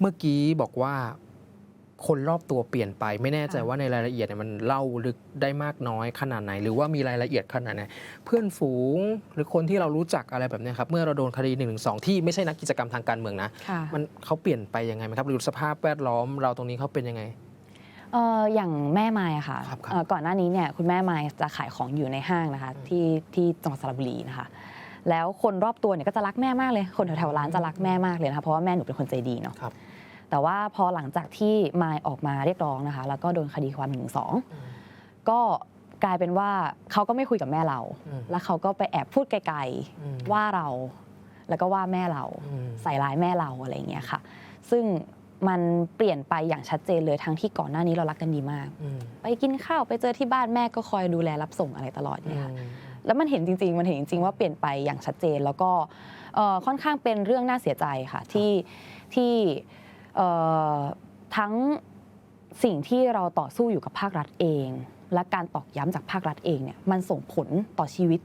เมื่อกี้บอกว่าคนรอบตัวเปลี่ยนไป ไม่แน่ใจค่ะว่าในรายละเอียดเนี่ยมันเล่าลึกได้มากน้อยขนาดไหน หรือว่ามีรายละเอียดขนาดไหนเพื่อนฝูงหรือคนที่เรารู้จักอะไรแบบเนี้ยครับ เมื่อเราโดนคดี1นึที่ไม่ใช่นักกิจกรรมทางการเมืองนะค่ะมันเขาเปลี่ยนไปยังไงไหมครับหรือสภาพแวดล้อมเราตรงนี้เขาเป็นยังไงเอ่ออย่างแม่ไม้อะค่ะครับครับเอ่อก่อนหน้านี้เนี่ยคุณแม่ไม้จะขายของอยู่ในห้างนะคะที่ที่จังหวัดสระบุรีนะคะแล้วคนรอบตัวเนี่ยก็จะรักแม่มากเลย คนแถวๆร้านจะรักแม่มากเลยนะคะเพราะว่าแม่หนูเป็นคนใจดีเนาะครับ แต่ว่าพอหลังจากที่ไม้ออกมาเรียกร้องนะคะ แล้วก็โดนคดีความหนึ่งสองก็กลายเป็นว่าเขาก็ไม่คุยกับแม่เราอืมแล้วเขาก็ไปแอบพูดไกลอืมๆว่าเรา แล้วก็ว่าแม่เราอืมใส่ร้ายแม่เราอะไรอย่างเงี้ยค่ะ ซึ่งมันเปลี่ยนไปอย่างชัดเจนเลยทั้งที่ก่อนหน้านี้เรารักกันดีมากอืมไปกินข้าวไปเจอที่บ้านแม่ก็คอยดูแลรับส่งอะไรตลอดอืเนี่ยมค่ะแล้วมันเห็นจริง ๆ มันเห็นจริง ๆ ว่าเปลี่ยนไปอย่างชัดเจนแล้วก็เอ่อค่อนข้างเป็นเรื่องน่าเสียใจค่ะที่ที่เอ่อ ทั้งสิ่งที่เราต่อสู้อยู่กับภาครัฐเอง และการตอกย้ำจากภาครัฐเองเนี่ยมันส่งผลต่อชีวิต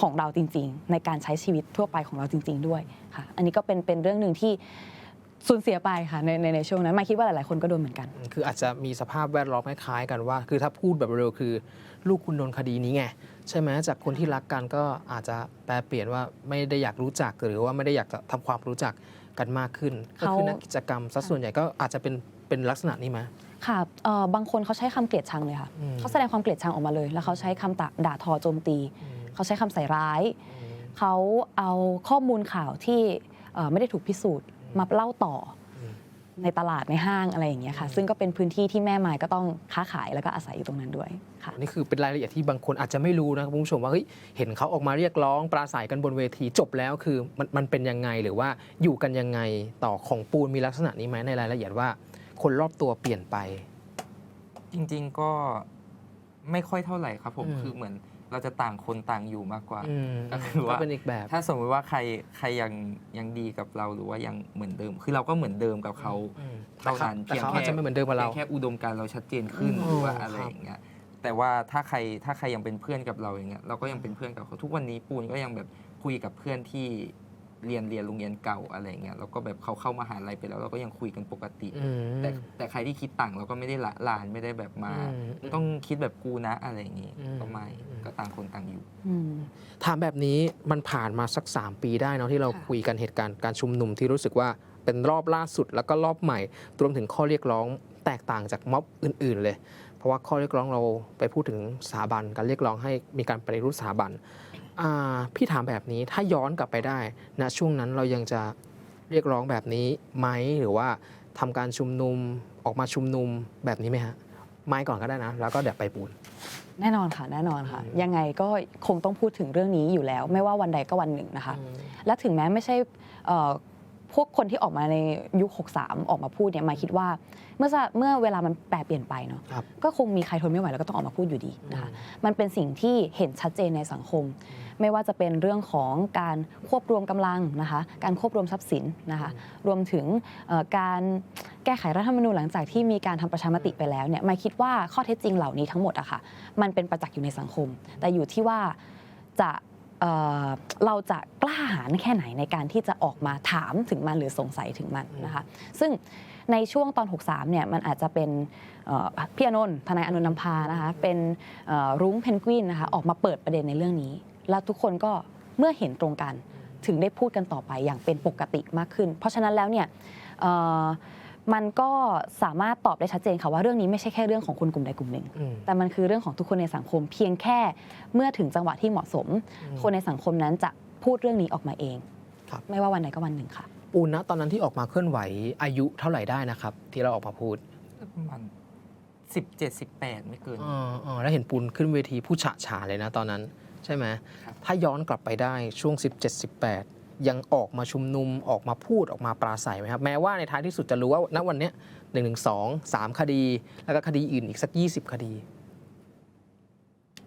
ของเราจริง ๆ ในการใช้ชีวิตทั่วไปของเราจริง ๆ ด้วยค่ะ อันนี้ก็เป็นเป็นเรื่องหนึ่งที่สูญเสียไปค่ะในในในช่วงนั้นมาคิดว่าหลายๆคนก็โดนเหมือนกัน คืออาจจะมีสภาพแวดล้อมคล้ายๆกันว่า คือถ้าพูดแบบเร็วคือ ลูกคุณโดนคดีนี้ไง ใช่ไหมจากคนที่รักกันก็อาจจะแปลเปลี่ยนว่าไม่ได้อยากรู้จักหรือว่าไม่ได้อยากจะทำความรู้จัก กันมากขึ้น ก็เขาคือนักกิจกรรมซะส่วนใหญ่ก็อาจจะเป็นเป็นลักษณะนี้ไหมค่ะเอ่อบางคนเขาใช้คำเกลียดชังเลยค่ะอืมเขาแสดงความเกลียดชังออกมาเลย แล้วเขาใช้คำตะด่าทอโจมตีอืมเขาใช้คำใส่ร้ายอืมเขาเอาข้อมูลข่าวที่เอ่อไม่ได้ถูกพิสูจน์มาเล่าต่ออม ในตลาดในห้างอะไรอย่างเงี้ยค่ะอืมซึ่งก็เป็นพื้นที่ที่แม่ไม้ก็ต้องค้าขายแล้วก็อาศัยอยู่ตรงนั้นด้วยค่ะ นี่คือเป็นรายละเอียดที่บางคนอาจจะไม่รู้นะครับคุณผู้ชมว่าเฮ้ยเห็นเขาออกมาเรียกร้องปราศัยกันบนเวทีจบแล้วคือมันมันเป็นยังไงหรือว่าอยู่กันยังไงต่อของปูนมีลักษณะนี้ไหมในรายละเอียดว่า คนรอบตัวเปลี่ยนไป จริง ๆ ก็ไม่ค่อยเท่าไหร่ครับผมอืม คือเหมือน เราจะต่างคนต่างอยู่มากกว่าอืมก็คือว่าก็เป็นอีกแบบ ถ้าสมมติว่าใครใครยังยังดีกับเราหรือว่ายังเหมือนเดิม คือเราก็เหมือนเดิมกับเขาอืมเท่านั้นแต่เขาอาจจะไม่เหมือนเดิมกับเราพียงแค่อุดมการณ์เราชัดเจนขึ้นอืมหรือว่าอ๋อออะไรครับอย่างเงี้ยแต่ว่าถ้าใครถ้าใครยังเป็นเพื่อนกับเราอย่างเงี้ยเราก็ยังเป็นเพื่อนกับเขาทุกวันนี้ปูนก็ยังแบบคุยกับเพื่อนที่ เรียนเรียนโรงเรียนเก่าอะไรอย่างเงี้ยแล้วก็แบบเขาเข้ามาหาลัยไปแล้วเราก็ยังคุยกันปกติ อืม แต่แต่ใครที่คิดต่างเราก็ไม่ได้ละลานไม่ได้แบบมา อืมต้องคิดแบบกูนะอะไรอย่างงี้อืม ก็ไม่อืมก็ต่างคนต่างอยู่ อืม ถามแบบนี้มันผ่านมาสัก 3 ปีได้เนาะที่เราค่ะ คุยกันเหตุการณ์การชุมนุมที่รู้สึกว่าเป็นรอบล่าสุดแล้วก็รอบใหม่รวมถึงข้อเรียกร้องแตกต่างจากม็อบอื่น ๆ เลย เพราะว่าข้อเรียกร้องเราไปพูดถึงสถาบันการเรียกร้องให้มีการปฏิรูปสถาบันอ่า พี่ถามแบบนี้ถ้าย้อนกลับไปได้ณช่วงนั้นเรายังจะเรียกร้องแบบนี้ไหมหรือว่าทำการชุมนุมออกมาชุมนุมแบบนี้ไหมฮะไม่ก่อนก็ได้นะ แล้วก็เดี๋ยวไปปูนแน่นอนค่ะแน่นอนค่ะอืมยังไงก็คงต้องพูดถึงเรื่องนี้อยู่แล้ว ไม่ว่าวันใดก็วันหนึ่งนะคะ และถึงแม้ไม่ใช่เอ่อพวกคนที่ออกมาในยุค 63 ออกมาพูดเนี่ยหมายคิดว่า เมื่อสเมื่อเวลามันแปรเปลี่ยนไปเนาะครับก็คงมีใครทนไม่ไหวแล้วก็ต้องออกมาพูดอยู่ดีนะคะมันเป็นสิ่งที่เห็นชัดเจนในสังคม ไม่ว่าจะเป็นเรื่องของการควบรวมกำลังนะคะการควบรวมทรัพย์สินนะคะรวมถึงการแก้ไขรัฐธรรมนูญหลังจากที่มีการทำประชามติไปแล้วเนี่ยหมาคิดว่าข้อเท็จจริงเหล่านี้ทั้งหมดอะค่ะมันเป็นประจักษ์อยู่ในสังคม แต่อยู่ที่ว่าจะเเราจะกล้าหาญแค่ไหนในการที่จะออกมาถามถึงมันหรือสงสัยถึงมันนะคะ ซึ่งในช่วงตอน 63 เนี่ยมันอาจจะเป็นพี่อนนท์ทนายอานนท์นำพานะคะเป็นรุ้งเพนกวินนะคะออกมาเปิดประเด็นในเรื่องนี้ แล้วทุกคนก็เมื่อเห็นตรงกัน ถึงได้พูดกันต่อไปอย่างเป็นปกติมากขึ้น เพราะฉะนั้นแล้วเนี่ยเอ่อมันก็สามารถตอบได้ชัดเจนค่ะว่าเรื่องนี้ไม่ใช่แค่เรื่องของคนกลุ่มใดกลุ่มหนึ่งอืมแต่มันคือเรื่องของทุกคนในสังคม เพียงแค่เมื่อถึงจังหวะที่เหมาะสมอืมคนในสังคมนั้นจะพูดเรื่องนี้ออกมาเองครับไม่ว่าวันใดก็วันหนึ่งค่ะปูนนะตอนนั้นที่ออกมาเคลื่อนไหวอายุเท่าไหร่ได้นะครับ ที่เราออกมาพูดประมาณสิบเจ็ดสิบแปดไม่เกินอ๋ออ๋อแล้วเห็นปูนขึ้นเวทีผู้ฉะฉาเลยนะตอนนั้น ใช่ไหมครับ ถ้าย้อนกลับไปได้ช่วง 17 18 ยังออกมาชุมนุมออกมาพูดออกมาปราศัยไหมครับ แม้ว่าในท้ายที่สุดจะรู้ว่าณวันนี้หนึ่งหนึ่งสองสามคดี แล้วก็คดีอื่นอีกสัก 20 คดี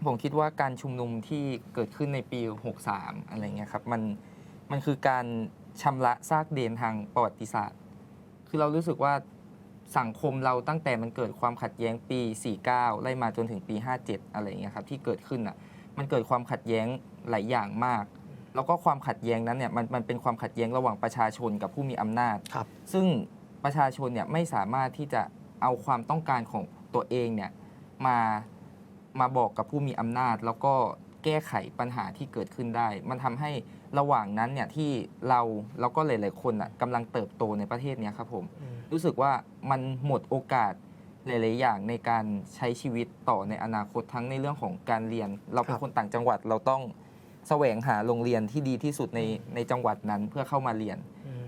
ผมคิดว่าการชุมนุมที่เกิดขึ้นในปี 63 อะไรเงี้ยครับมันมันคือการชำระซากเดนทางประวัติศาสตร์ คือเรารู้สึกว่าสังคมเราตั้งแต่มันเกิดความขัดแย้งปี 49 ไล่มาจนถึงปี 57 อะไรเงี้ยครับที่เกิดขึ้นอะ มันเกิดความขัดแย้งหลายอย่างมาก แล้วก็ความขัดแย้งนั้นเนี่ยมันมันเป็นความขัดแย้งระหว่างประชาชนกับผู้มีอำนาจ ครับ ซึ่งประชาชนเนี่ยไม่สามารถที่จะเอาความต้องการของตัวเองเนี่ยมามาบอกกับผู้มีอำนาจ แล้วก็แก้ไขปัญหาที่เกิดขึ้นได้ มันทำให้ระหว่างนั้นเนี่ยที่เราแล้วก็หลาย ๆ คนอะกำลังเติบโตในประเทศเนี้ยครับผม รู้สึกว่ามันหมดโอกาส หลาย ๆ อย่างในการใช้ชีวิตต่อในอนาคตทั้งในเรื่องของการเรียน เราเป็คนรับ คนต่างจังหวัดเราต้องแสวงหาโรงเรียนที่ดีที่สุดในในจังหวัดนั้นเพื่อเข้ามาเรียน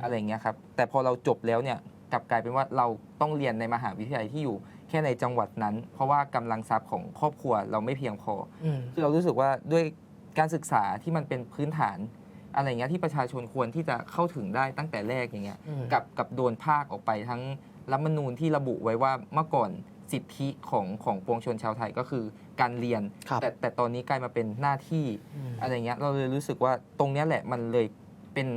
อะไรเงี้ยครับแต่พอเราจบแล้วเนี่ยกลับกลายเป็นว่าเราต้องเรียนในมหาวิทยาลัยที่อยู่แค่ในจังหวัดนั้น เพราะว่ากำลังทรัพย์ของครอบครัวเราไม่เพียงพอ อืม คือเรารู้สึกว่าด้วยการศึกษาที่มันเป็นพื้นฐาน อะไรเงี้ยที่ประชาชนควรที่จะเข้าถึงได้ตั้งแต่แรกอย่างเงี้ยอืม กับกับโดนภาคออกไปทั้ง รัฐธรรมนูญที่ระบุไว้ว่าเมื่อก่อนสิทธิของของปวงชนชาวไทยก็คือการเรียน ครับแต่แต่ตอนนี้กลายมาเป็นหน้าที่อืม อะไรเงี้ยเราเลยรู้สึกว่าตรงเนี้ยแหละมันเลยเป็น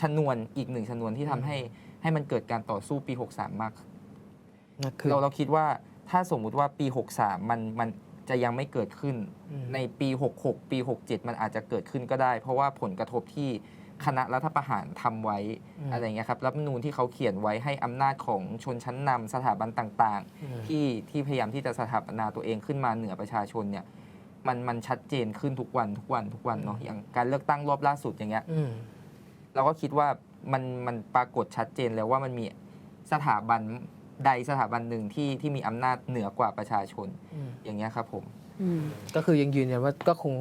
ชนวนอีกหนึ่งชนวนที่ทำให้ให้มันเกิดการต่อสู้ปี 63 มากนั่นคือเราเราคิดว่าถ้าสมมุติว่าปี 63 มันมันจะยังไม่เกิดขึ้น อืมในปี 66 ปี 67 มันอาจจะเกิดขึ้นก็ได้ เพราะว่าผลกระทบที่ คณะรัฐประหารทำไว้อืมอะไรเงี้ยครับรัฐธรรมนูญที่เขาเขียนไว้ให้อำนาจของชนชั้นนำสถาบันต่างอืมๆที่ที่พยายามที่จะสถาปนาตัวเองขึ้นมาเหนือประชาชนเนี่ยมันมันชัดเจนขึ้นทุกวันทุกวันทุกวันเนาะอย่างการเลือกตั้งรอบล่าสุดอย่างเงี้ยอืมเราก็คิดว่ามันมันปรากฏชัดเจนแล้วว่ามันมีสถาบันใดสถาบันหนึ่งที่ที่มีอำนาจเหนือกว่าประชาชนอืมอย่างเงี้ยครับผมอืมก็คือยังยืนยันว่าก็คง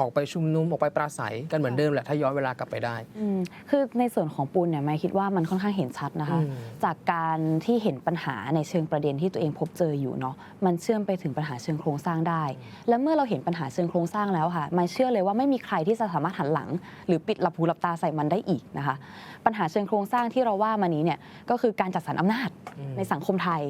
ออกไปชุมนุมออกไปปราศัยกันเหมือนเดิมแหละถ้าย้อนเวลากลับไปได้ อืมคือในส่วนของปูนเนี่ยไม่คิดว่ามันค่อนข้างเห็นชัดนะคะ อืม จากการที่เห็นปัญหาในเชิงประเด็นที่ตัวเองพบเจออยู่เนาะมันเชื่อมไปถึงปัญหาเชิงโครงสร้างได้ และเมื่อเราเห็นปัญหาเชิงโครงสร้างแล้วค่ะมันเชื่อเลยว่าไม่มีใครที่จะสามารถหันหลัง หรือปิดหลับหูหลับตาใส่มันได้อีกนะคะ ปัญหาเชิงโครงสร้างที่เราว่ามานี้เนี่ยก็คือการจัดสรรอำนาจอืมในสังคมไทย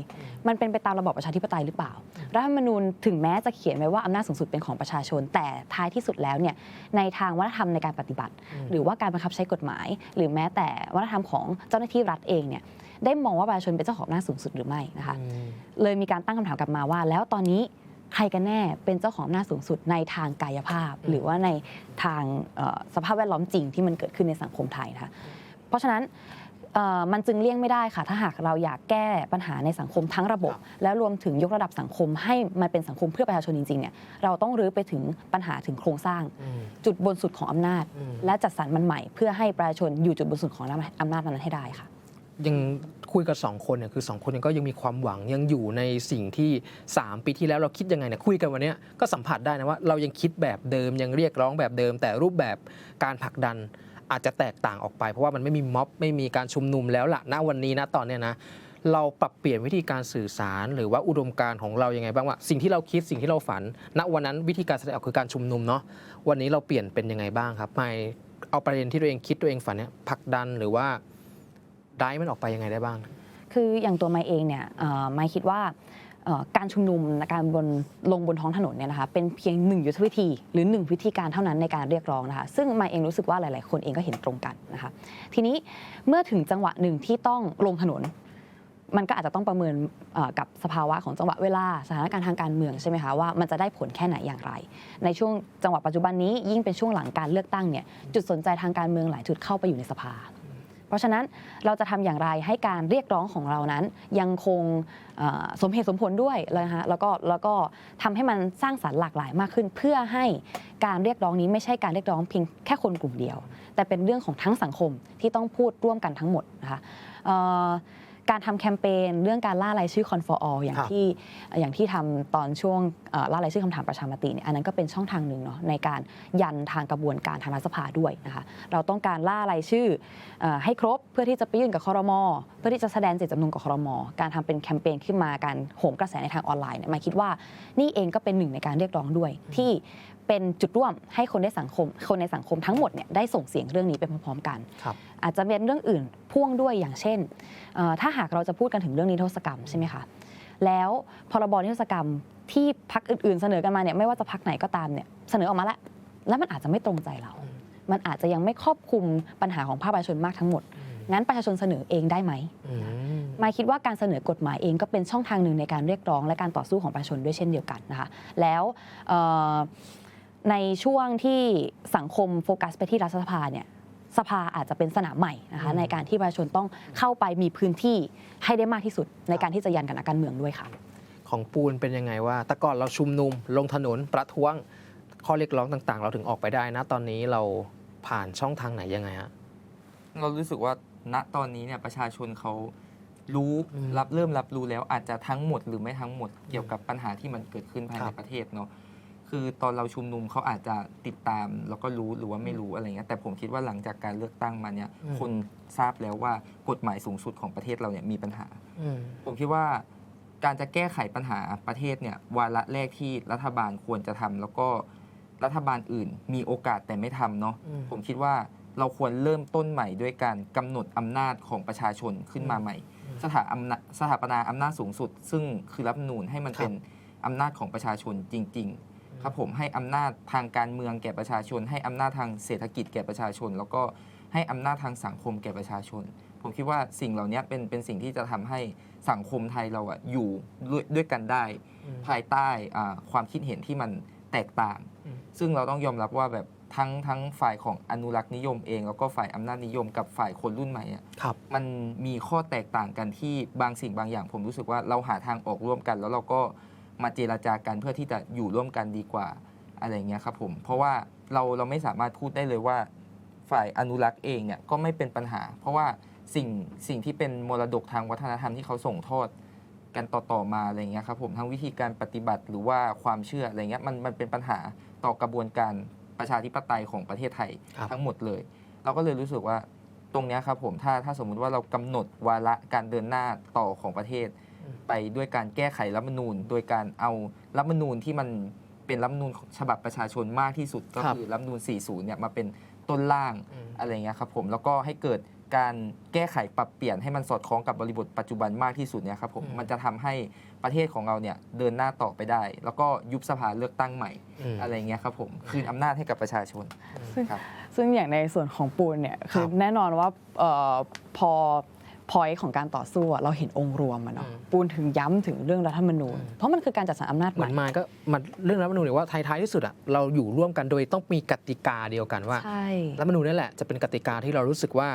มันเป็นไปตามระบอบประชาธิปไตยหรือเปล่า รัฐธรรมนูญถึงแม้จะเขียนไว้ว่าอำนาจสูงสุดเป็นของประชาชน แต่ท้ายที่สุดแล้วเนี่ยในทางวัฒนธรรมในการปฏิบัติอืมหรือว่าการบังคับใช้กฎหมาย หรือแม้แต่วัฒนธรรมของเจ้าหน้าที่รัฐเองเนี่ยได้มองว่าประชาชนเป็นเจ้าของอำนาจสูงสุดหรือไม่นะคะอืมเลยมีการตั้งคำถามกลับมาว่า แล้วตอนนี้ใครกันแน่เป็นเจ้าของอำนาจสูงสุดในทางกายภาพอืมหรือว่าในทางเอ่อสภาพแวดล้อมจริงที่มันเกิดขึ้นในสังคมไทยนะคะเพราะฉะนั้นเอ่อ มันจึงเลี่ยงไม่ได้ค่ะ ถ้าหากเราอยากแก้ปัญหาในสังคมทั้งระบบ แล้วรวมถึงยกระดับสังคมให้มันเป็นสังคมเพื่อประชาชนจริงๆเนี่ยเราต้องรื้อไปถึงปัญหาถึงโครงสร้างอืมจุดบนสุดของอำนาจอืมและจัดสรรมันใหม่เพื่อให้ประชาชนอยู่จุดบนสุดของอำนาจนั้นให้ได้ค่ะยังคุยกับสองคนเนี่ยคือสองคนเนี่ยก็ยังมีความหวังยังอยู่ในสิ่งที่ 3 ปีที่แล้วเราคิดยังไงเนี่ยคุยกันวันเนี้ยก็สัมผัสได้นะว่าเรายังคิดแบบเดิมยังเรียกร้องแบบเดิม แต่รูปแบบการผลักดัน อาจจะแตกต่างออกไปเพราะว่ามันไม่มีม็อบไม่มีการชุมนุมแล้วล่ะณวันนี้นะตอนเนี้ยนะเราปรับเปลี่ยนวิธีการสื่อสาร หรือว่าอุดมการณ์ของเรายังไงบ้างว่าสิ่งที่เราคิดสิ่งที่เราฝัน ณวันนั้นวิธีการแสดงออกคือการชุมนุมเนาะวันนี้เราเปลี่ยนเป็นยังไงบ้างครับไม่เอาประเด็นที่ตัวเองคิดตัวเองฝันเนี่ยผลักดันหรือว่าได้มันออกไปยังไงได้บ้าง คืออย่างตัวไมค์เองเนี่ยเอ่อไมค์คิดว่า การชุมนุมการบนลงบนท้องถนนเนี่ยนะคะเป็นเพียงหนึ่งยุทธวิธีหรือหนึ่งวิธีการเท่านั้นในการเรียกร้องนะคะซึ่งมค์เองรู้สึกว่าหลาย ๆ คนเองก็เห็นตรงกันนะคะทีนี้เมื่อถึงจังหวะหนึ่งที่ต้องลงถนน มันก็อาจจะต้องประเมินกับสภาวะของจังหวะเวลาสถานการณ์ทางการเมืองใช่ไหมคะว่ามันจะได้ผลแค่ไหนอย่างไร ในช่วงจังหวะปัจจุบันนี้ยิ่งเป็นช่วงหลังการเลือกตั้งเนี่ยจุดสนใจทางการเมืองหลายจุดเข้าไปอยู่ในสภา เพราะฉะนั้นเราจะทำอย่างไรให้การเรียกร้องของเรานั้น ยังคงสมเหตุสมผลด้วยนะฮะแล้วก็แล้วก็ทำให้มันสร้างสรรค์หลากหลายมากขึ้น เพื่อให้การเรียกร้องนี้ไม่ใช่การเรียกร้องเพียงแค่คนกลุ่มเดียว แต่เป็นเรื่องของทั้งสังคมที่ต้องพูดร่วมกันทั้งหมดนะคะ การทำแคมเปญเรื่องการล่ารายชื่อ Con for All อย่างครับ ที่อย่างที่ทำตอนช่วงเอ่อล่ารายชื่อคำถามประชามติเนี่ยอันนั้นก็เป็นช่องทางหนึ่งเนาะในการยันทางกระบวนการทางรัฐสภาด้วยนะคะเราต้องการล่ารายชื่อเอ่อให้ครบเพื่อที่จะไปยื่นกับคอรมอเพื่อที่จะแสดงเจตจำนงกับคอรมอการทำเป็นแคมเปญขึ้นมาการโหมกระแสในทางออนไลน์เนี่ยหมายคิดว่านี่เองก็เป็นหนึ่งในการเรียกร้องด้วยที่ เป็นจุดร่วมให้คนในสังคม คนในสังคมทั้งหมดเนี่ยได้ส่งเสียงเรื่องนี้ไปพร้อมๆกันครับอาจจะเป็นเรื่องอื่นพ่วงด้วยอย่างเช่นเอ่อถ้าหากเราจะพูดกันถึงเรื่องนิรโทษกรรมใช่ไหมคะแล้วพรบนิรโทษกรรมที่พักอื่นๆ เสนอกันมาเนี่ยไม่ว่าจะพักไหนก็ตามเนี่ยเสนอออกมาแล้ว แล้วมันอาจจะไม่ตรงใจเรา มันอาจจะยังไม่ครอบคลุมปัญหาของภาคประชาชนมากทั้งหมด งั้นประชาชนเสนอเองได้ไหมอืมมายคิดว่าการเสนอกฎหมายเองก็เป็นช่องทางหนึ่งในการเรียกร้อง และการต่อสู้ของประชาชนด้วยเช่นเดียวกันนะคะ แล้วเอ่อ ในช่วงที่สังคมโฟกัสไปที่รัฐสภาเนี่ยสภาอาจจะเป็นสนามใหม่นะคะอืมในการที่ประชาชนต้องเข้าไปมีพื้นที่ให้ได้มากที่สุด ในการที่จะยันกับนักการเมืองด้วยค่ะ ของปูนเป็นยังไงว่า แต่ก่อนเราชุมนุมลงถนนประท้วงข้อเรียกร้องต่างๆ เราถึงออกไปได้นะตอนนี้เราผ่านช่องทางไหนยังไงฮะเรารู้สึกว่าณตอนนี้เนี่ยประชาชนเขารู้อืมรับเริ่มรับรู้แล้วอาจจะทั้งหมดหรือไม่ทั้งหมดเกี่ยวกับปัญหาที่มันเกิดขึ้นภายครัในบประเทศเนาะ คือตอนเราชุมนุมเขาอาจจะติดตาม แล้วก็รู้หรือว่าไม่รู้อะไรเงี้ยแต่ผมคิดว่าหลังจากการเลือกตั้งมาเนี่ยอืม คนทราบแล้วว่ากฎหมายสูงสุดของประเทศเราเนี่ยมีปัญหา อืม ผมคิดว่าการจะแก้ไขปัญหาประเทศเนี่ยวาระแรกที่รัฐบาลควรจะทำแล้วก็รัฐบาลอื่นมีโอกาสแต่ไม่ทำเนาะอืมผมคิดว่าเราควรเริ่มต้นใหม่ด้วยการกำหนดอำนาจของประชาชนขึ้นมาใหม่อืมสถาอำนาจสถาปนาอำนาจสูงสุด ซึ่งคือรัฐธรรมนูญให้มันครับ เป็นอำนาจของประชาชนจริง ๆ ครับผมให้อำนาจทางการเมืองแก่ประชาชน ให้อำนาจทางเศรษฐกิจแก่ประชาชน แล้วก็ให้อำนาจทางสังคมแก่ประชาชน ผมคิดว่าสิ่งเหล่านี้เป็นเป็นสิ่งที่จะทำให้สังคมไทยเราอะอยู่ด้วยด้วยกันได้อืมภายใต้อ่าความคิดเห็นที่มันแตกต่าง อืม ซึ่งเราต้องยอมรับว่าแบบทั้งทั้งฝ่ายของอนุรักษ์นิยมเอง แล้วก็ฝ่ายอำนาจนิยมกับฝ่ายคนรุ่นใหม่อะ ครับ มันมีข้อแตกต่างกันที่บางสิ่งบางอย่างผมรู้สึกว่าเราหาทางออกร่วมกัน แล้วเราก็ มาเจราจากันเพื่อที่จะอยู่ร่วมกันดีกว่าอะไรเงี้ยครับผมเพราะว่าเราเราไม่สามารถพูดได้เลยว่า ฝ่ายอนุรักษ์เองเนี่ยก็ไม่เป็นปัญหา เพราะว่าสิ่งสิ่งที่เป็นมรดกทางวัฒนธรรมที่เขาส่งทอดกันต่อๆมาอะไรเงี้ยครับผมทั้งวิธีการปฏิบัติหรือว่าความเชื่ออะไรเงี้ยมันมันเป็นปัญหาต่อกระบวนการประชาธิปไตยของประเทศไทยครับทั้งหมดเลย เราก็เลยรู้สึกว่าตรงเนี้ยครับผมถ้าถ้าสมมุติว่าเรากำหนดวาระการเดินหน้าต่อของประเทศอืม ไปด้วยการแก้ไขรัฐธรรมนูญ โดยการเอารัฐธรรมนูญที่มันเป็นรัฐธรรมนูญฉบับประชาชนมากที่สุดก็ครับคือรัฐธรรมนูญ 40 เนี่ยมาเป็นต้นล่างอืมอะไรเงี้ยครับผมแล้วก็ให้เกิดการแก้ไขปรับเปลี่ยนให้มันสอดคล้องกับบริบทปัจจุบันมากที่สุดเนี่ยครับผมอืมมันจะทำให้ประเทศของเราเนี่ยเดินหน้าต่อไปได้ แล้วก็ยุบสภาเลือกตั้งใหม่อืมอะไรเงี้ยครับผมคืนอำนาจให้กับประชาชนซึ่งครับซึ่งอย่างในส่วนของปูนเนี่ยคือครับแน่นอนว่าเออพอ พอยของการต่อสู้อะเราเห็นองค์รวมอะเนาะอืม ปูนถึงย้ำถึงเรื่องรัฐธรรมนูญอืมเพราะมันคือการจัดสรรอำนาจเหใหมือม่นมาก็มันเรื่องรัฐธรรมนูญเนี่ยว่าท้ายๆที่สุดอะเราอยู่ร่วมกันโดยต้องมีกติกาเดียวกันว่า ใช่ รัฐธรรมนูญนี่แหละจะเป็นกติกาที่เรารู้สึกว่า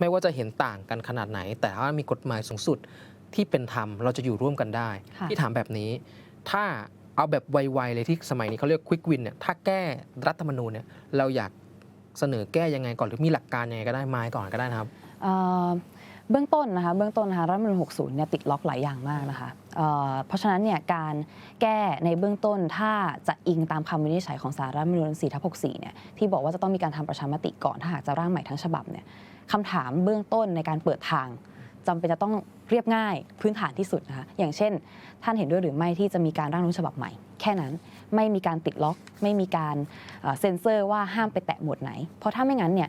ไม่ว่าจะเห็นต่างกันขนาดไหน แต่ถ้ามีกฎหมายสูงสุดที่เป็นธรรมเราจะอยู่ร่วมกันได้ ค่ะ ที่ถามแบบนี้ ถ้าเอาแบบไวๆเลยที่สมัยนี้เขาเรียกควิกวินเนี่ยถ้าแก้รัฐธรรมนูญเนี่ยเราอยากเสนอแก้ยังไงก่อนหรือมีหลักการยังไงก็ได้ไม้ก่อนก็ได้นะครับ เอ่อ เบื้องต้นนะคะเบื้องต้นนะคะรัฐมนูญ60เนี่ยติดล็อกหลายอย่างมากนะคะเเพราะฉะนั้นเนี่ยการแก้ในเบื้องต้นถ้าจะอิงตามคำวินิจฉัยของสารรัฐมนูญ4ทับ64เนี่ยที่บอกว่าจะต้องมีการทำประชามติก่อนถ้าหากจะร่างใหม่ทั้งฉบับเนี่ยคำถามเบื้องต้นในการเปิดทางจำเป็นจะต้องเรียบง่ายพื้นฐานที่สุดนะคะอย่างเช่น ท่านเห็นด้วยหรือไม่ที่จะมีการร่างรัฐฉบับใหม่ แค่นั้นไม่มีการติดล็อก ไม่มีการเอ่อเซ็นเซอร์ว่าห้ามไปแตะหมวดไหน เพราะถ้าไม่งั้นเนี่ย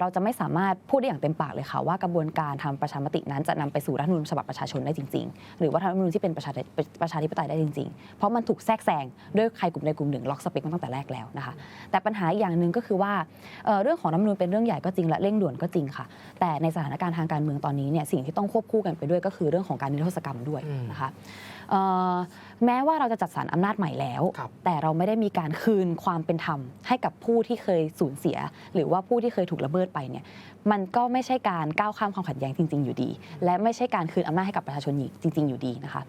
เราจะไม่สามารถพูดได้อย่างเต็มปากเลยค่ะว่ากระบวนการทำประชามตินั้นจะนำไปสู่รัฐธรรมนูญฉบับประชาชนได้จริง ๆ หรือว่ารัฐธรรมนูญที่เป็นประชาธิประชาธิปไตยได้จริง ๆ เพราะมันถูกแทรกแซงด้วยใครกลุ่มใดกลุ่มหนึ่งล็อกสเปคมาตั้งแต่แรกแล้วนะคะแต่ปัญหาอย่างหนึ่งก็คือว่าเรื่องของรัฐธรรมนูญเป็นเรื่องใหญ่ก็จริงและเร่งด่วนก็จริงค่ะ แต่ในสถานการณ์ทางการเมืองตอนนี้เนี่ยสิ่งที่ต้องควบคู่กันไปด้วยก็คือเรื่องของการนิรโทษกรรมด้วยนะคะแม้ว่าเราจะจัดสรรอำนาจใหม่แล้ว แต่เราไม่ได้มีการคืนความเป็นธรรมให้กับผู้ที่เคยสูญเสีย หรือว่าผู้ที่เคยถูกละเมิดไปเนี่ยมันก็ไม่ใช่การก้าวข้ามความขัดแย้งจริง ๆ อยู่ดี และไม่ใช่การคืนอำนาจให้กับประชาชนจริง ๆ อยู่ดีนะคะ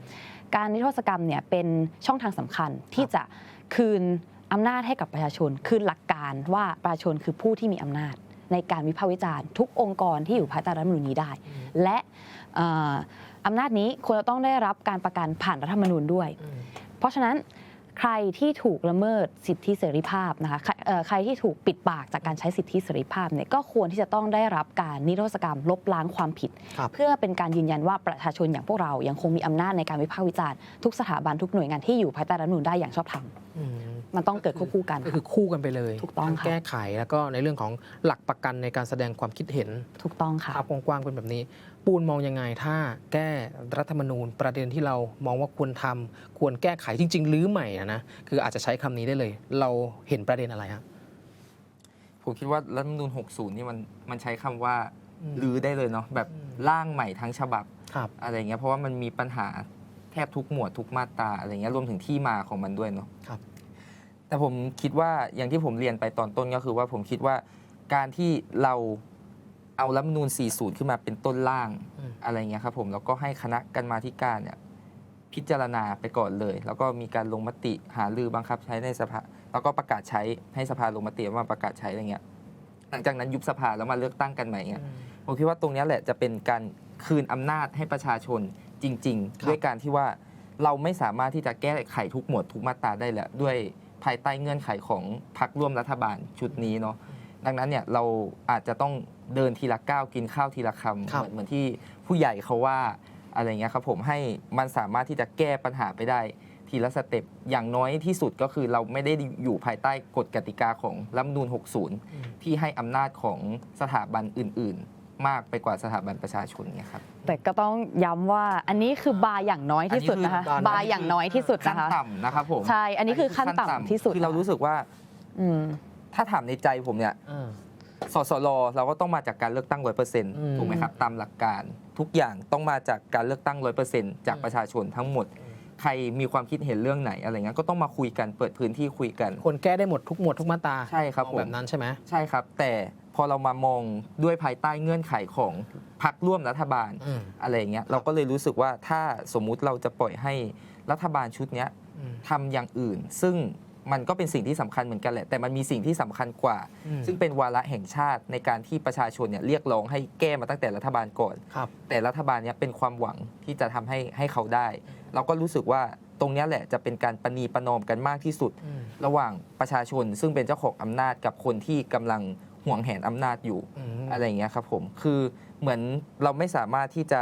การนิรโทษกรรมเนี่ยเป็นช่องทางสำคัญที่จะคืนอำนาจให้กับประชาชน คืนหลักการว่าประชาชนคือผู้ที่มีอำนาจในการวิพากษ์วิจารณ์ทุกองค์กรที่อยู่ภายใต้รัฐธรรมนูญนี้ได้ และเอ่ออำนาจนี้ควรจะต้องได้รับการประกันผ่านรัฐธรรมนูญด้วยอืมเพราะฉะนั้น ใครที่ถูกละเมิดสิทธิเสรีภาพนะคะใครเอ่อใครที่ถูกปิดปากจากการใช้สิทธิเสรีภาพเนี่ยก็ควรที่จะต้องได้รับการนิรโทษกรรมลบล้างความผิดครับเพื่อเป็นการยืนยันว่าประชาชนอย่างพวกเรายังคงมีอำนาจในการวิพากษ์วิจารณ์ทุกสถาบันทุกหน่วยงานที่อยู่ภายใต้รัฐธรรมนูญได้อย่างชอบธรรมอืมมันต้องเกิดควบคู่กันก็คือคู่กันไปเลยถูกต้องทั้ค่ะแก้ไขแล้วก็ในเรื่องของหลักประกันในการแสดงความคิดเห็นถูกต้องค่ะภาพกว้างๆเป็นแบบนี้ ปูนมองยังไงถ้าแก้รัฐธรรมนูญประเด็นที่เรามองว่าควรทำควรแก้ไขจริง ๆ หรือใหม่อะนะคืออาจจะใช้คำนี้ได้เลย เราเห็นประเด็นอะไรฮะผมคิดว่ารัฐธรรมนูญ60 นี่มันมันใช้คำว่าอืมรื้อได้เลยเนาะแบบอืมร่างใหม่ทั้งฉบับครับอะไรเงี้ยเพราะว่ามันมีปัญหาแทบทุกหมวดทุกมาตราอะไรเงี้ยรวมถึงที่มาของมันด้วยเนาะครับแต่ผมคิดว่าอย่างที่ผมเรียนไปตอนต้นก็คือว่าผมคิดว่าการที่เรา เอารัฐธรรมนูญ40 ขึ้นมาเป็นต้นล่างอืมอะไรเงี้ยครับผมแล้วก็ให้คณะกรรมาธิการเนี่ยพิจารณาไปก่อนเลย แล้วก็มีการลงมติหารือบังคับใช้ในสภา แล้วก็ประกาศใช้ให้สภาลงมติว่าประกาศใช้อะไรเงี้ยหลังจากนั้นยุบสภาแล้วมาเลือกตั้งกันใหม่เงี้ยผมคิดว่าตรงเนี้ยแหละจะเป็นการคืนอำนาจให้ประชาชนจริงครับๆด้วยการที่ว่าเราไม่สามารถที่จะแก้ไขทุกหมวดทุกมาตราได้แล้วด้วยภายใต้เงื่อนไขของพรรคร่วมรัฐบาลชุดนี้เนาะดังนั้นเนี่ยเราอาจจะต้อง เดินทีละก้าวกินข้าวทีละคำครับเหมือนเหมือนที่ผู้ใหญ่เขาว่าอะไรเงี้ยครับผมให้มันสามารถที่จะแก้ปัญหาไปได้ทีละสเต็ปอย่างน้อยที่สุดก็คือเราไม่ได้อยู่ภายใต้กฎกติกาของรัฐธรรมนูญ60 ที่ให้อำนาจของสถาบันอื่น ๆ มากไปกว่าสถาบันประชาชนเนี่ยครับ แต่ก็ต้องย้ำว่าอันนี้คือบาร์อย่างน้อยที่สุดนะคะ อันนี้คือบบาร์ อย่างน้อยที่สุดขั้นนะคะ ต่ำนะครับผมใช่อันนี้คือขั้นต่ำที่สุด คือเรารู้สึกว่าอืม ถ้าถามในใจผมเนี่ยอ่า สสรเราก็ต้องมาจากการเลือกตั้งร้อยเปอร์เซ็นต์อืมถูกไหมครับตามหลักการทุกอย่างต้องมาจากการเลือกตั้งร้อยเปอร์เซ็นต์จากประชาชนทั้งหมด ใครมีความคิดเห็นเรื่องไหนอะไรเงี้ยก็ต้องมาคุยกันเปิดพื้นที่คุยกันคนแก้ได้หมดทุกหมวดทุกมาตราใช่ครับมองผมแบบนั้นใช่ไหมใช่ครับ แต่พอเรามามองด้วยภายใต้เงื่อนไขของพรรคร่วมรัฐบาลอืม อะไรอย่างเงี้ยเราก็เลยรู้สึกว่าถ้าสมมุติเราจะปล่อยให้รัฐบาลชุดเนี้ยอืมทำอย่างอื่น ซึ่ง มันก็เป็นสิ่งที่สำคัญเหมือนกันแหละ แต่มันมีสิ่งที่สำคัญกว่าอืมซึ่งเป็นวาระแห่งชาติในการที่ประชาชนเนี่ยเรียกร้องให้แก้มาตั้งแต่รัฐบาลก่อนครับแต่รัฐบาลเนี้ยเป็นความหวังที่จะทำให้ให้เขาได้ เราก็รู้สึกว่าตรงเนี้ยแหละจะเป็นการประนีประนอมกันมากที่สุดอืมระหว่างประชาชนซึ่งเป็นเจ้าของอำนาจกับคนที่กำลังห่วงแหนอำนาจอยู่อืมอะไรอย่างเงี้ยครับผมคือเหมือนเราไม่สามารถที่จะ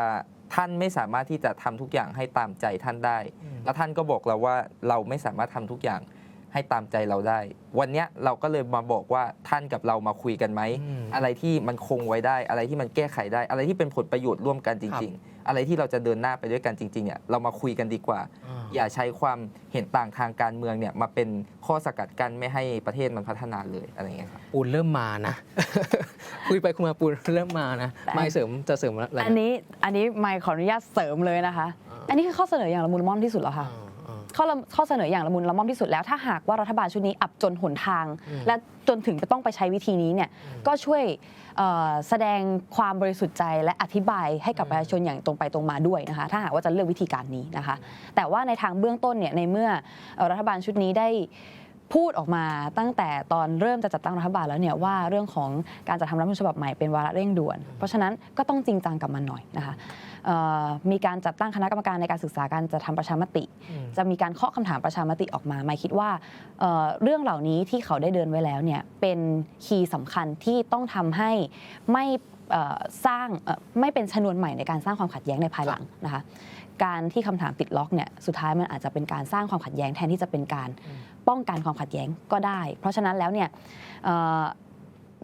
ท่านไม่สามารถที่จะทำทุกอย่างให้ตามใจท่านได้อืมแล้วท่านก็บอกเราว่าเราไม่สามารถทำทุกอย่าง ให้ตามใจเราได้ วันเนี้ยเราก็เลยมาบอกว่าท่านกับเรามาคุยกันไหม อืม อะไรที่มันคงไว้ได้ อะไรที่มันแก้ไขได้ อะไรที่เป็นผลประโยชน์ร่วมกันจริง ๆ อะไรที่เราจะเดินหน้าไปด้วยกันจริงๆเนี่ยเรามาคุยกันดีกว่าอ่าอย่าใช้ความเห็นต่างทางการเมืองเนี่ยมาเป็นข้อสกัดกั้นไม่ให้ประเทศมันพัฒนาเลยอะไรอย่างเงี้ยครับ ปูนเริ่มมานะ คุยไปคุยมาปูนเริ่มมานะแต่ไม่เสริมจะเสริมอะไรนะอันนี้อันนี้ไม่ขออนุญาตเสริมเลยนะคะอ่าอันนี้คือข้อเสนออย่างละมุนละม่อมที่สุดแล้วค่ะ อ่าอ่า ข้อละข้อเสนออย่างละมุนละม่อมที่สุดแล้ว ถ้าหากว่ารัฐบาลชุดนี้อับจนหนทางอืมและจนถึงจะต้องไปใช้วิธีนี้เนี่ยอืมก็ช่วยเอ่อแสดงความบริสุทธิ์ใจและอธิบายให้กับอืมประชาชนอย่างตรงไปตรงมาด้วยนะคะถ้าหากว่าจะเลือกวิธีการนี้นะคะแต่ว่าในทางเบื้องต้นเนี่ยในเมื่อเอ่อรัฐบาลชุดนี้ได้ พูดออกมาตั้งแต่ตอนเริ่มจะจัดตั้งรัฐบาลแล้วเนี่ยว่าเรื่องของการจัดทำรัฐธรรมนูญฉบับใหม่เป็นวาระเร่งด่วน เพราะฉะนั้นก็ต้องจริงจังกับมันหน่อยนะคะเอ่อมีการจัดตั้งคณะกรรมการในการศึกษาการจะทำประชามติอืมจะมีการเคาะคำถามประชามติออกมาหมายคิดว่าเอ่อเรื่องเหล่านี้ที่เขาได้เดินไว้แล้วเนี่ยเป็นคีย์สำคัญที่ต้องทำให้ไม่เอ่อ สร้างเอ่อไม่เป็นชนวนใหม่ในการสร้างความขัดแย้งในภายหลังนะคะการที่คำถามติดล็อกเนี่ยสุดท้ายมันอาจจะเป็นการสร้างความขัดแย้งแทนที่จะเป็นการอืมป้องกันความขัดแย้งก็ได้ เพราะฉะนั้นแล้วเนี่ย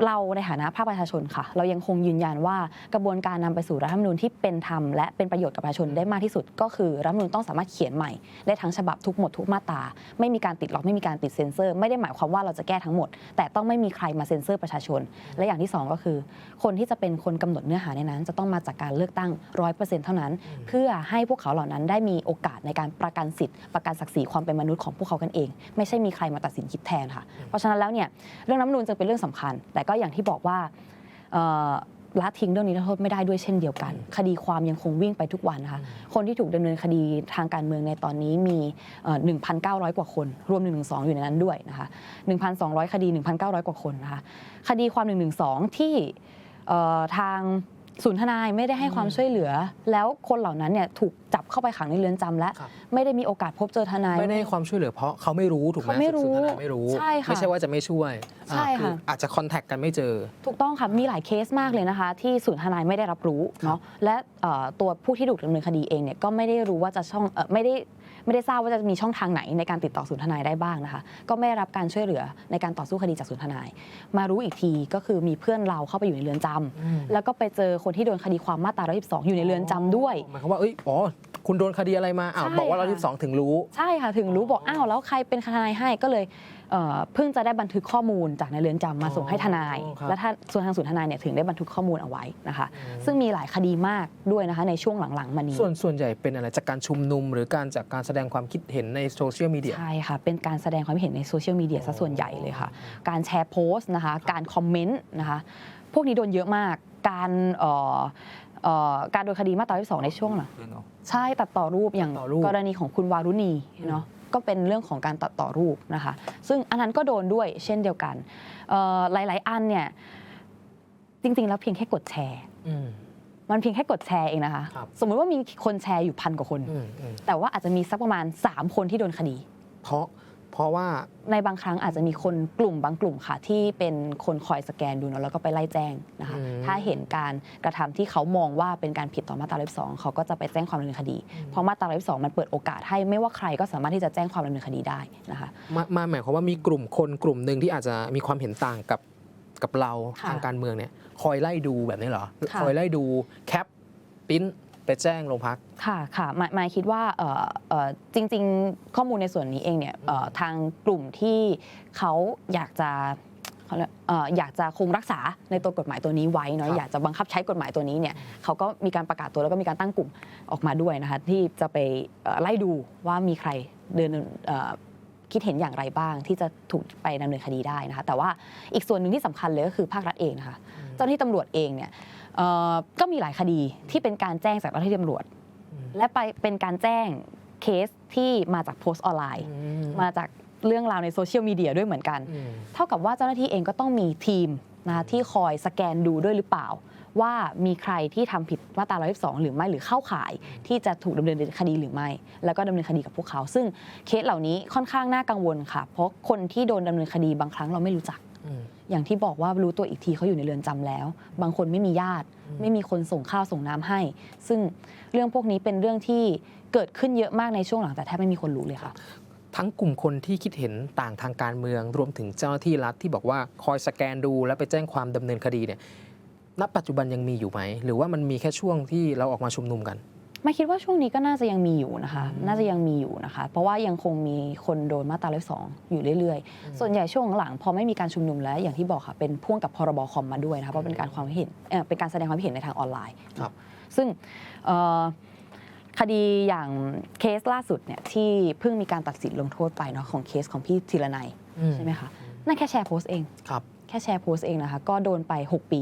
เราในฐานะภาคประชาชนค่ะ เรายังคงยืนยันว่ากระบวนการนำไปสู่รัฐธรรมนูญที่เป็นธรรมและเป็นประโยชน์กับประชาชนได้มากที่สุด ก็คือรัฐธรรมนูญต้องสามารถเขียนใหม่ได้ทั้งฉบับทุกหมดทุกมาตราไม่มีการติดล็อกไม่มีการติดเซ็นเซอร์ ไม่ได้หมายความว่าเราจะแก้ทั้งหมด แต่ต้องไม่มีใครมาเซ็นเซอร์ประชาชน และอย่างที่สองก็คือ คนที่จะเป็นคนกำหนดเนื้อหาในนั้น จะต้องมาจากการเลือกตั้งร้อยเปอร์เซ็นต์เท่านั้น เพื่อให้พวกเขาเหล่านั้นได้มีโอกาสในการประกันสิทธิ์ ประกันศักดิ์ศรีความเป็นมนุษย์ของพวกเขากันเอง ไม่ใช่มีใครมาตัดสินคิดแทนค่ะเพราะฉะนั้นแล้วเนี่ยเรื่องน้ำนูนจึงเป็นเรื่องสำคัญแต่ก็อย่างที่บอกว่าเอ่อละทิ้งเรื่องนี้โทษไม่ได้ด้วยเช่นเดียวกัน คดีความยังคงวิ่งไปทุกวันนะคะคนที่ถูกดำเนินคดีทางการเมืองในตอนนี้มีเอ่อ1,900 กว่าคน รวม 112 อยู่ในนั้นด้วยนะคะ1,200 คดี 1,900 กว่าคนนะคะคดีความ 112 ที่เอ่อทาง ศูนย์ทนายไม่ได้ให้ความช่วยเหลือ แล้วคนเหล่านั้นเนี่ยถูกจับเข้าไปขังในเรือนจำและครับไม่ได้มีโอกาสพบเจอทนาย ไม่ได้ให้ความช่วยเหลือเพราะเขาไม่รู้ถูกไหมเขาไม่รู้สุดท้ายไม่รู้ใช่ค่ะไม่ใช่ว่าจะไม่ช่วยใช่อ่าค่ะออาจจะคอนแทคกันไม่เจอ ถูกต้องค่ะมีหลายเคสมากเลยนะคะ ที่ศูนย์ทนายไม่ได้รับรู้เนาะและเอ่อตัวผู้ที่ถูกดำเนินคดีเองเนี่ยก็ไม่ได้รู้ว่าจะช่องเอ่อไม่ได้ ไม่ได้ทราบว่าจะมีช่องทางไหนในการติดต่อศูนย์ทนายได้บ้างนะคะ ก็ไม่ได้รับการช่วยเหลือในการต่อสู้คดีจากศูนย์ทนาย มารู้อีกทีก็คือมีเพื่อนเราเข้าไปอยู่ในเรือนจำอืมแล้วก็ไปเจอคนที่โดนคดีความมาตรา112 อยู่ในเรือนจำด้วยหมายความว่าเอ้ยอ๋อคุณโดนคดีอะไรมาอ้าวใช่บอกว่าเราค่ะที่สองถึงรู้ ใช่ค่ะถึงรู้บอกอ้าวแล้วใครเป็นทนายให้ก็เลย เอ่อเพิ่งจะได้บันทึกข้อมูลจากในเรือนจำมาส่งให้ทนายอ๋อครับและถ้าส่วนทางศูนย์ทนายเนี่ยถึงได้บันทึกข้อมูลเอาไว้นะคะอืมซึ่งมีหลายคดีมากด้วยนะคะในช่วงหลังๆมานี้ส่วนส่วนใหญ่เป็นอะไรจากการชุมนุม หรือการจากการแสดงความคิดเห็นในโซเชียลมีเดียใช่ค่ะเป็นการแสดงความเห็นในโซเชียลมีเดียซะส่วนใหญ่เลยค่ะ การแชร์โพสต์นะคะการคอมเมนต์นะคะพวกนี้โดนเยอะมากการเอ่อเอ่อการโดนคดีมาตราที่สองในช่วงน่ะด้วยเนาะใช่ตัดต่อรูปอย่างตัดต่อรูปกรณีของคุณวารุณีเนาะ ก็เป็นเรื่องของการตัดต่อรูปนะคะ ซึ่งอันนั้นก็โดนด้วยเช่นเดียวกันเอ่อหลาย ๆ อันเนี่ยจริง ๆ แล้วเพียงแค่กดแชร์อืมมันเพียงแค่กดแชร์เองนะคะครับสมมุติว่ามีคนแชร์อยู่พันกว่าคนอืมอืมแต่ว่าอาจจะมีสักประมาณ 3 คนที่โดนคดี เพราะ เพราะว่าในในบางครั้งอาจจะมีคนกลุ่มบางกลุ่มค่ะ ที่เป็นคนคอยสแกนดูเนอะแล้วก็ไปไล่แจ้งนะคะอืมถ้าเห็นการกระทำที่เขามองว่าเป็นการผิดต่อมาตรา1สองเขาก็จะไปแจ้งความดำเนินคดี เพราะมาตรา1สองมันเปิดโอกาสให้ไม่ว่าใครก็สามารถที่จะแจ้งความดำเนินคดีได้นะคะมามาหมายความว่ามีกลุ่มคนกลุ่มหนึ่งที่อาจจะมีความเห็นต่างกับกับเราค่ะทางการเมืองเนี่ยคอยไล่ดูแบบนี้เหรอค่ะคอยไล่ดูแคปปิ้น ไปแจ้งโรงพัก ค่ะค่ะหมายหมายคิดว่าเอ่อเอ่อจริง ๆ ข้อมูลในส่วนนี้เองเนี่ยเอ่อทางกลุ่มที่เขาอยากจะเขาเรียกเอ่ออยากจะคงรักษาในตัวกฎหมายตัวนี้ไว้เนาะครับอยากจะบังคับใช้กฎหมายตัวนี้เนี่ยเขาก็มีการประกาศตัวแล้วก็มีการตั้งกลุ่มออกมาด้วยนะคะที่จะไปเอ่อไล่ดูว่ามีใครเดินเอ่อคิดเห็นอย่างไรบ้าง ที่จะถูกไปดำเนินคดีได้นะคะแต่ว่าอีกส่วนหนึ่งที่สำคัญเลยก็คือภาครัฐเองนะคะ เจ้าหน้าที่ตำรวจเองเนี่ยเอ่อ ก็มีหลายคดีที่เป็นการแจ้งจากเจ้าหน้าที่ตำรวจอืมและไปเป็นการแจ้งเคสที่มาจากโพสต์ออนไลน์อืมมาจากเรื่องราวในโซเชียลมีเดียด้วยเหมือนกันอืมเท่ากับว่าเจ้าหน้าที่เองก็ต้องมีทีมนะคะที่คอยสแกนดูด้วยหรือเปล่า ว่ามีใครที่ทำผิดมาตรา112 หรือไม่หรือเข้าข่าย ที่จะถูกดำเนินคดีหรือไม่ แล้วก็ดำเนินคดีกับพวกเขา ซึ่งเคสเหล่านี้ค่อนข้างน่ากังวลค่ะ เพราะคนที่โดนดำเนินคดีบางครั้งเราไม่รู้จัก อืมอย่างที่บอกว่ารู้ตัวอีกทีเขาอยู่ในเรือนจำแล้ว บางคนไม่มีญาติอืมไม่มีคนส่งข้าวส่งน้ำให้ ซึ่งเรื่องพวกนี้เป็นเรื่องที่เกิดขึ้นเยอะมากในช่วงหลังแต่แทบไม่มีคนรู้เลยค่ะทั้งกลุ่มคนที่คิดเห็นต่างทางการเมือง รวมถึงเจ้าหน้าที่รัฐที่บอกว่าคอยสแกนดูแล้วไปแจ้งความดำเนินคดีเนี่ยณปัจจุบันยังมีอยู่ไหม หรือว่ามันมีแค่ช่วงที่เราออกมาชุมนุมกัน ไม่คิดว่าช่วงนี้ก็น่าจะยังมีอยู่นะคะอืมน่าจะยังมีอยู่นะคะ เพราะว่ายังคงมีคนโดนมาตรา112อยู่เรื่อยๆ ส่วนใหญ่ช่วงหลังพอไม่มีการชุมนุมแล้วอย่างที่บอกค่ะเป็นพ่วงกับพรบคอมมาด้วยนะคะเพราะเป็นการความเห็นเอ่อเป็นการแสดงความเห็นในทางออนไลน์ครับซึ่งเอ่อคดีอย่างเคสล่าสุดเนี่ยที่เพิ่งมีการตัดสินลงโทษไปเนาะของเคสของพี่ธีรนัยใช่ไหมคะนั่นแค่แชร์โพสต์เองครับแค่แชร์โพสต์เองนะคะก็โดนไป 6 ปี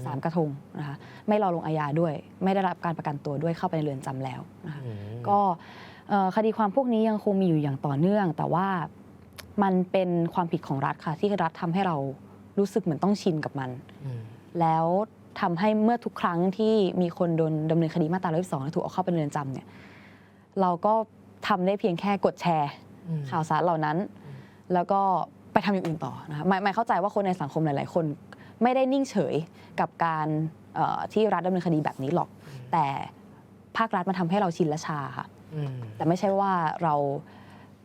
อืมสามกระทงนะคะไม่รอลงอาญาด้วย ไม่ได้รับการประกันตัวด้วยเข้าไปในเรือนจำแล้วนะคะอืมก็เอ่อคดีความพวกนี้ยังคงมีอยู่อย่างต่อเนื่อง แต่ว่ามันเป็นความผิดของรัฐค่ะ ที่รัฐทำให้เรารู้สึกเหมือนต้องชินกับมันอืมแล้วทำให้เมื่อทุกครั้งที่มีคนโดนดำเนินคดีมาตรา112และถูกเอาเข้าไปในเรือนจำเนี่ยเราก็ทำได้เพียงแค่กดแชร์อืมข่าวสารเหล่านั้น แล้วก็ไปทำอย่างอื่นต่อนะคะหมายหมายเข้าใจว่าคนในสังคมหลาย ๆ คน ไม่ได้นิ่งเฉยกับการเอ่อที่รัฐดำเนินคดีแบบนี้หรอก แต่ภาครัฐมันทำให้เราชินและชาค่ะอืมแต่ไม่ใช่ว่าเรา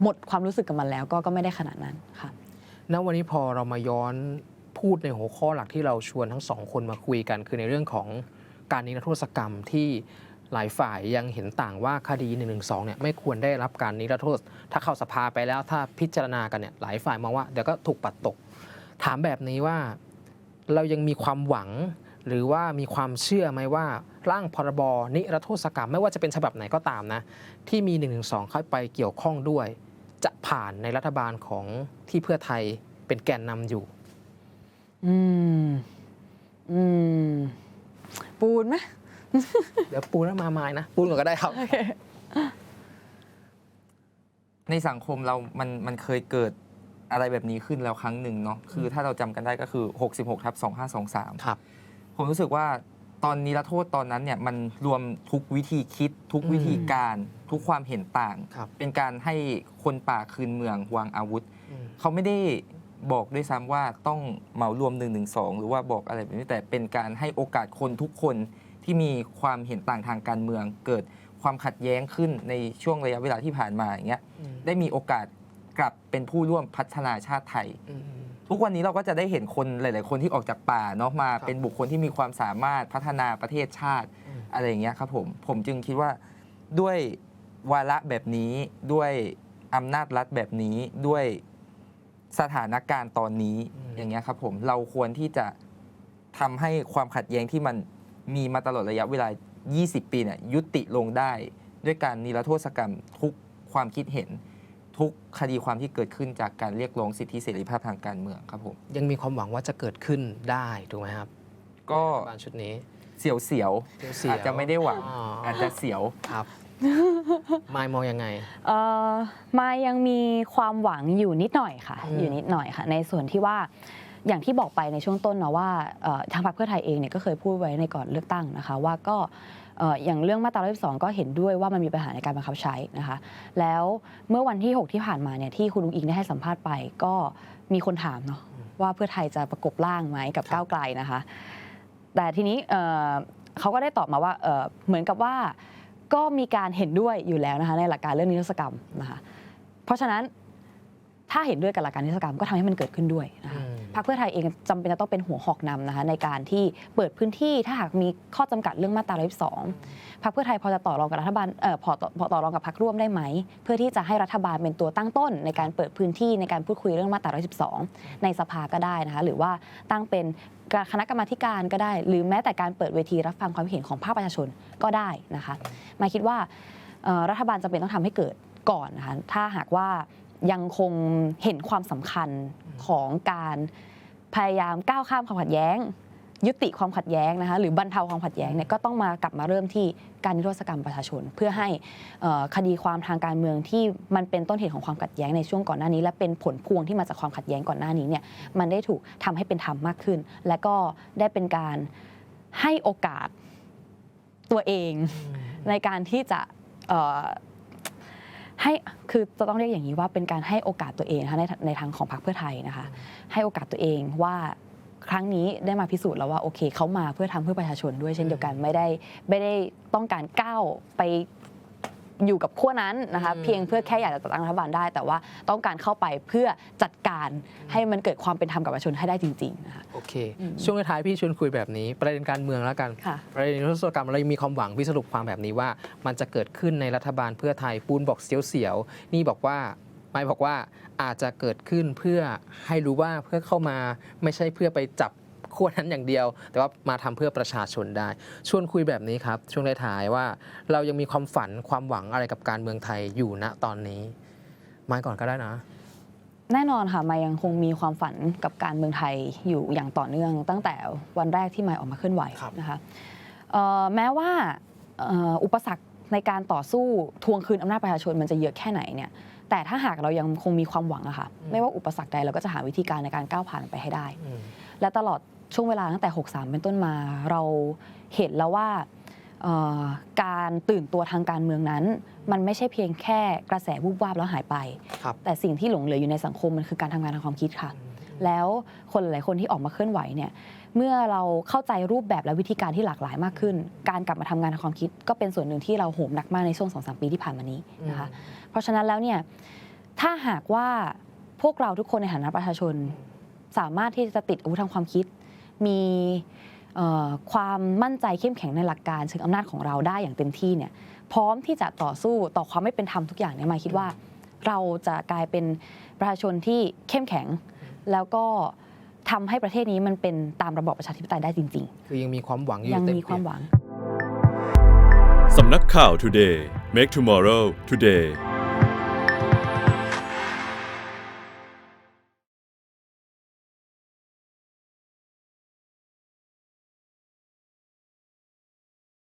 หมดความรู้สึกกับมันแล้วก็ก็ไม่ได้ขนาดนั้นค่ะณวันนี้พอเรามาย้อนพูดในหัวข้อหลักที่เราชวนทั้งสองคนมาคุยกัน คือในเรื่องของการนิรโทษกรรมที่หลายฝ่ายยังเห็นต่างว่าคดี1นึเนี่ยไม่ควรได้รับการนิรโทษ ถ้าเข้าสภาไปแล้วถ้าพิจารณากันเนี่ยหลายฝ่ายมองว่าเดี๋ยวก็ถูกปัดตก ถามแบบนี้ว่า เรายังมีความหวัง หรือว่ามีความเชื่อไหมว่าร่างพรบนิรโทษกรรมไม่ว่าจะเป็นฉบับไหนก็ตามนะ ที่มี1นึเข้าไปเกี่ยวข้องด้วย จะผ่านในรัฐบาลของที่เพื่อไทยเป็นแกนนำอยู่ อืม อืม ปูนไหมเดี๋ยวปูนแล้วมาไม้นะ ปูนก่อนก็ได้ครับ ในสังคมเรามันมันเคยเกิด อะไรแบบนี้ขึ้นแล้วครั้งหนึ่งเนาะคือถ้าเราจำกันได้ก็คือ 66ทับ2523 ครับ ผมรู้สึกว่าตอนนิรโทษตอนนั้นเนี่ยมันรวมทุกวิธีคิด ทุกวิธีการทุกความเห็นต่าง ครับ เป็นการให้คนป่าคืนเมืองวางอาวุธ อืม เขาไม่ได้บอกด้วยซ้ำว่าต้องเหมารวม1นึหรือว่าบอกอะไรแบบนี้แต่เป็นการให้โอกาสคนทุกคนที่มีความเห็นต่างทางการเมือง เกิดความขัดแย้งขึ้นในช่วงระยะเวลาที่ผ่านมาอย่างเงี้ยอืมได้มีโอกาส กลับเป็นผู้ร่วมพัฒนาชาติไทย อืม ทุกวันนี้เราก็จะได้เห็นคนหลาย ๆ คนที่ออกจากป่าเนาะมาครับเป็นบุคคลที่มีความสามารถพัฒนาประเทศชาติอืม อะไรอย่างเงี้ยครับผม ผมจึงคิดว่าด้วยวาระแบบนี้ด้วยอำนาจรัฐแบบนี้ด้วยสถานการณ์ตอนนี้อืมอย่างเงี้ยครับผมเราควรที่จะทำให้ความขัดแย้งที่มันมีมาตลอดระยะเวลา 20 ปีเนี่ยยุติลงได้ ด้วยการนิรโทษกรรมทุกความคิดเห็น ทุกคดีความที่เกิดขึ้นจากการเรียกร้องสิทธิเสรีภาพทางการเมืองครับผม ยังมีความหวังว่าจะเกิดขึ้นได้ถูกไหมครับก็รัฐบาลชุดนี้ เสียวเสียวๆๆอาจจะไม่ได้หวังอ๋ออ อาจจะเสียว ครับ มายมองยังไง เอ่อมายังมีความหวังอยู่นิดหน่อยค่ะ อืม อยู่นิดหน่อยค่ะ ในส่วนที่ว่าอย่างที่บอกไปในช่วงต้นนะว่าเอ่อทางพรรคเพื่อไทยเองเนี่ยก็เคยพูดไว้ในก่อนเลือกตั้งนะคะ ว่าก็เอ่ออย่างเรื่องมาตรา112 ก็เห็นด้วยว่ามันมีปัญหาในการบังคับใช้นะคะ แล้วเมื่อวันที่ 6 ที่ผ่านมาเนี่ยที่คุณลุงอิงได้ให้สัมภาษณ์ไป ก็มีคนถามเนาะว่าเพื่อไทยจะประกบร่างไหมกับครับก้าวไกลนะคะ แต่ทีนี้เอ่อเขาก็ได้ตอบมาว่าเอ่อเหมือนกับว่าก็มีการเห็นด้วยอยู่แล้วนะคะในหลักการเรื่องนิรโทษกรรมนะคะ เพราะฉะนั้นถ้าเห็นด้วยกับหลักการนิรโทษกรรมก็ทำให้มันเกิดขึ้นด้วยนะคะอืม พรรคเพื่อไทยเองจำเป็นจะต้องเป็นหัวหอกนำนะคะในการที่เปิดพื้นที่ถ้าหากมีข้อจำกัดเรื่องมาตรา112พรรคเพื่อไทยพอจะต่อรองกับรัฐบาลเอ่อพอพอต่อรองกับพรรคร่วมได้ไหม เพื่อที่จะให้รัฐบาลเป็นตัวตั้งต้น ในการเปิดพื้นที่ในการพูดคุยเรื่องมาตรา112 ในสภาก็ได้นะคะหรือว่าตั้งเป็นคณะกรรมาธิการก็ได้ หรือแม้แต่การเปิดเวทีรับฟังความเห็นของภาคประชาชนก็ได้นะคะมาคิดว่ารัฐบาลจำเป็นต้องทำให้เกิดก่อนนะคะถ้าหากว่า ยังคงเห็นความสำคัญของการพยายามก้าวข้ามความขัดแย้ง ยุติความขัดแย้งนะคะหรือบรรเทาความขัดแย้งเนี่ยก็ต้องมากลับมาเริ่มที่การนิรโทษกรรมประชาชน เพื่อให้คดีความทางการเมืองที่มันเป็นต้นเหตุของความขัดแย้งในช่วงก่อนหน้านี้ และเป็นผลพวงที่มาจากความขัดแย้งก่อนหน้านี้เนี่ยมันได้ถูกทำให้เป็นธรรมมากขึ้น และก็ได้เป็นการให้โอกาสตัวเองในการที่จะ ให้คือจะต้องเรียกอย่างนี้ว่าเป็นการให้โอกาสตัวเองนะคะในในทางของพรรคเพื่อไทยนะคะให้โอกาสตัวเองว่าครั้งนี้ได้มาพิสูจน์แล้วว่าโอเคเขามาเพื่อทำเพื่อประชาชนด้วยเช่นเดียวกันไม่ได้ไม่ได้ต้องการก้าวไป อยู่กับขั้วนั้นนะคะอืมเพียงเพื่อแค่อยากจะจัดตั้งรัฐบาลได้ แต่ว่าต้องการเข้าไปเพื่อจัดการให้มันเกิดความเป็นธรรมกับประชาชนให้ได้จริงๆนะคะโอเคอืมช่วงท้ายๆพี่ชวนคุยแบบนี้ ประเด็นการเมืองแล้วกันค่ะประเด็นนิรโทษกรรมเรายังมีความหวังพี่สรุปความแบบนี้ว่า มันจะเกิดขึ้นในรัฐบาลเพื่อไทยปูนบอกเสียวๆนี่บอกว่าไม่บอกว่าอาจจะเกิดขึ้นเพื่อให้รู้ว่าเพื่อเข้ามาไม่ใช่เพื่อไปจับ ขั้วนั้นอย่างเดียว แต่ว่ามาทำเพื่อประชาชนได้ ชวนคุยแบบนี้ครับ ช่วงท้ายๆว่าเรายังมีความฝันความหวังอะไรกับการเมืองไทยอยู่ณตอนนี้มาก่อนก็ได้นะ แน่นอนค่ะมายังคงมีความฝันกับการเมืองไทยอยู่อย่างต่อเนื่อง ตั้งแต่วันแรกที่มายออกมาเคลื่อนไหวครับนะคะเอ่อแม้ว่าเอ่ออุปสรรคในการต่อสู้ทวงคืนอำนาจประชาชนมันจะเยอะแค่ไหนเนี่ยแต่ถ้าหากเรายังคงมีความหวังอะค่ะไม่ว่าอุปสรรคใดเราก็จะหาวิธีการในการก้าวผ่านไปให้ได้อืมและตลอด ช่วงเวลาตั้งแต่ 63 เป็นต้นมา เราเห็นแล้วว่าเอ่อการตื่นตัวทางการเมืองนั้น มันไม่ใช่เพียงแค่กระแสวูบวาบแล้วหายไปครับแต่สิ่งที่หลงเหลืออยู่ในสังคมมันคือการทำงานทางความคิดค่ะ แล้วคนหลายคนที่ออกมาเคลื่อนไหวเนี่ยเมื่อเราเข้าใจรูปแบบและวิธีการที่หลากหลายมากขึ้น การกลับมาทำงานทางความคิด ก็เป็นส่วนหนึ่งที่เราโหมหนักมากในช่วงสองสามปีที่ผ่านมานี้นะคะเพราะฉะนั้นแล้วเนี่ยถ้าหากว่าพวกเราทุกคนในฐานะประชาชน สามารถที่จะติดอาวุธทางความคิด มีเอ่อความมั่นใจเข้มแข็งในหลักการเชิงอำนาจของเราได้อย่างเต็มที่เนี่ยพร้อมที่จะต่อสู้ต่อความไม่เป็นธรรมทุกอย่างเนี่ยหมายคิดว่าเราจะกลายเป็นประชาชนที่เข้มแข็ง แล้วก็ทำให้ประเทศนี้มันเป็นตามระบอบประชาธิปไตยได้จริงคือยังมีความหวังอๆยู่ยังเต็มมีความเปี่ยมหวังสำนักข่าว Today Make Tomorrow Today